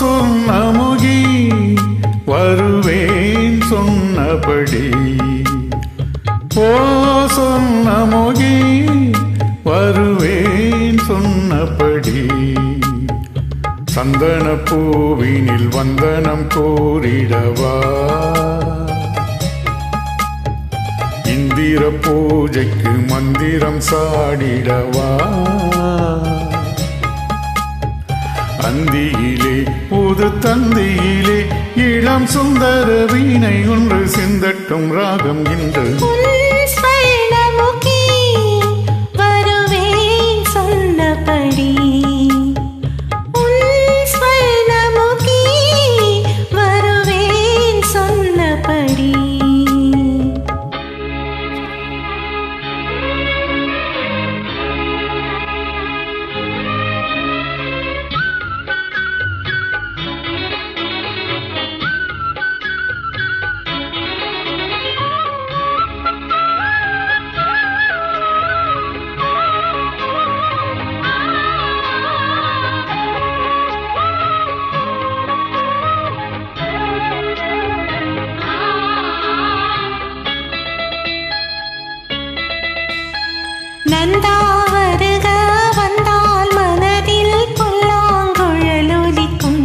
சொன்னமுகி வருவேன் சொன்னபடி. ஓ சொன்னமுகி வருவேன் சொன்னபடி. சந்தன பூவினில் வந்தனம் கோரிடவா இந்திர பூஜைக்கு மந்திரம் சாடிடவா. தந்தியிலே புது தந்தியிலே இளம் சுந்தர வீணை ஒன்று சிந்தட்டும் ராகம் இன்று. நந்தா வருக வந்தால் மனதில் புல்லாங்குழலொலிக்கும்.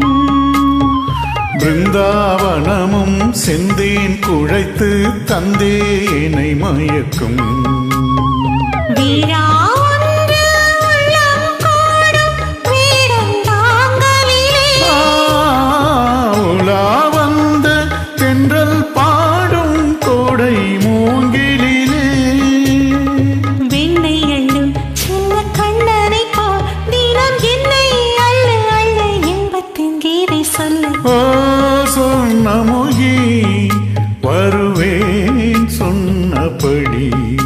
பிருந்தாவனமும் செந்தேன் குழைத்து தந்தேனை மயக்கும். சொன்னபடி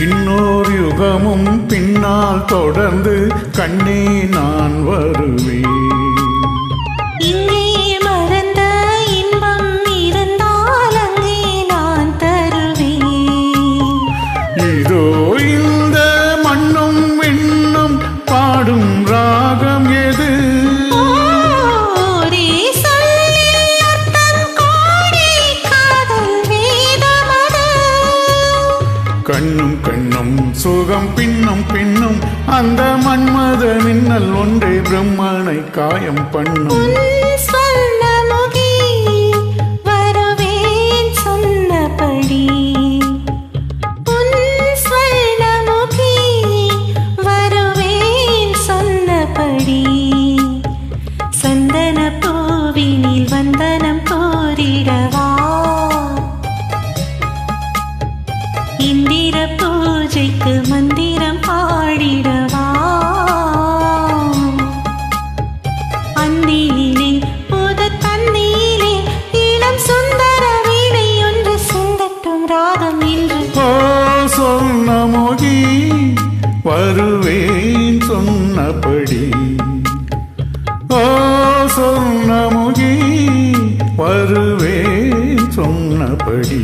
இன்னொரு யுகமும் பின்னால் தொடர்ந்து கண்ணே நான் வருவேன். கண்ணும் சுகம் பின்னும் பின்னும் அந்த மன்மத மின்னல் ஒன்றே பிரம்மனை காயம் பண்ணும். இந்திர பூஜைக்கு மந்திரம் பாடிடவா? அந்தியிலே புது தந்தியிலே இளம் சுந்தர வீணை ஒன்று சிந்தட்டும் ராகம் இன்று. சொன்ன மொழி வருவேன் சொன்னபடி. ஓ மொழி வருவேன் சொன்னபடி.